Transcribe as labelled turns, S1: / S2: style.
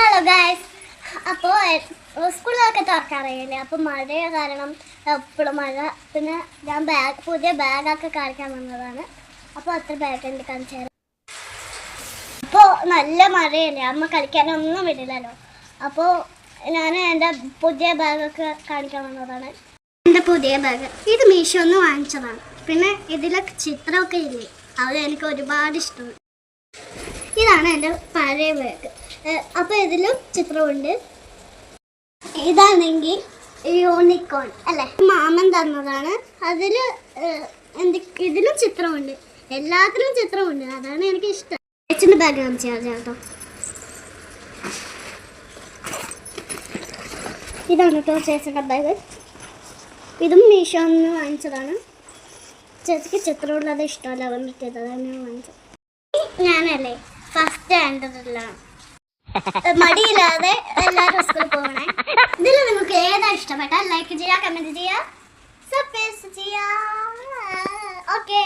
S1: Hello guys അപ്പോൾ സ്കൂളിലൊക്കെ തുറക്കാറിയില്ലേ? അപ്പോൾ മഴ കാരണം എപ്പോഴും മഴ. പിന്നെ ഞാൻ ബാഗ് പുതിയ ബാഗൊക്കെ കാണിക്കാൻ വന്നതാണ്. അപ്പോൾ അത്ര ബാഗ് ഉണ്ട് കാണിച്ചു അപ്പോൾ നല്ല മഴയല്ലേ? അമ്മ കളിക്കാനൊന്നും വിടില്ലല്ലോ. അപ്പോൾ ഞാൻ എന്റെ പുതിയ ബാഗൊക്കെ കാണിക്കാൻ വന്നതാണ്. എന്റെ പുതിയ ബാഗ്. ഇത് മീഷോന്ന് വാങ്ങിച്ചതാണ്. പിന്നെ ഇതിലൊക്കെ ചിത്രമൊക്കെ ഇല്ലേ? അത് എനിക്ക് ഒരുപാട് ഇഷ്ടമാണ്. ഇതാണ് എന്റെ പഴയ ബാഗ് അപ്പോൾ ഇതിലും ചിത്രമുണ്ട്. ഇതാണെങ്കിൽ യൂണിക്കോൺ അല്ലേ? മാമൻ തന്നതാണ്. അതിൽ എന്ത് ഇതിലും ചിത്രമുണ്ട്. എല്ലാത്തിലും ചിത്രമുണ്ട്. അതാണ് എനിക്ക് ഇഷ്ടം അച്ഛന്റെ ബാഗ് കാണിച്ചാൽ കേട്ടോ. ഇതാണ് കേട്ടോ ചേച്ചിയുടെ ബാഗ് ഇതും മീഷോ നിന്ന് വാങ്ങിച്ചതാണ്. ചേച്ചിക്ക് ചിത്രമുള്ളത് ഇഷ്ടമല്ല അതുകൊണ്ട് ഇതാണ് വാങ്ങിച്ചത്. ഞാനല്ലേ? ഫസ്റ്റ് സ്റ്റാൻഡേർഡിലാണ് മടിയില്ലാതെ എല്ലാവരും സ്കൂളിൽ പോകണേ. ഇതിൽ നിങ്ങൾക്ക് ഏതാ ഇഷ്ടപ്പെട്ടാൽ ലൈക്ക് ചെയ്യുക കമന്റ് ചെയ്യുക സബ്സ്ക്രൈബ് ചെയ്യുക ഓക്കെ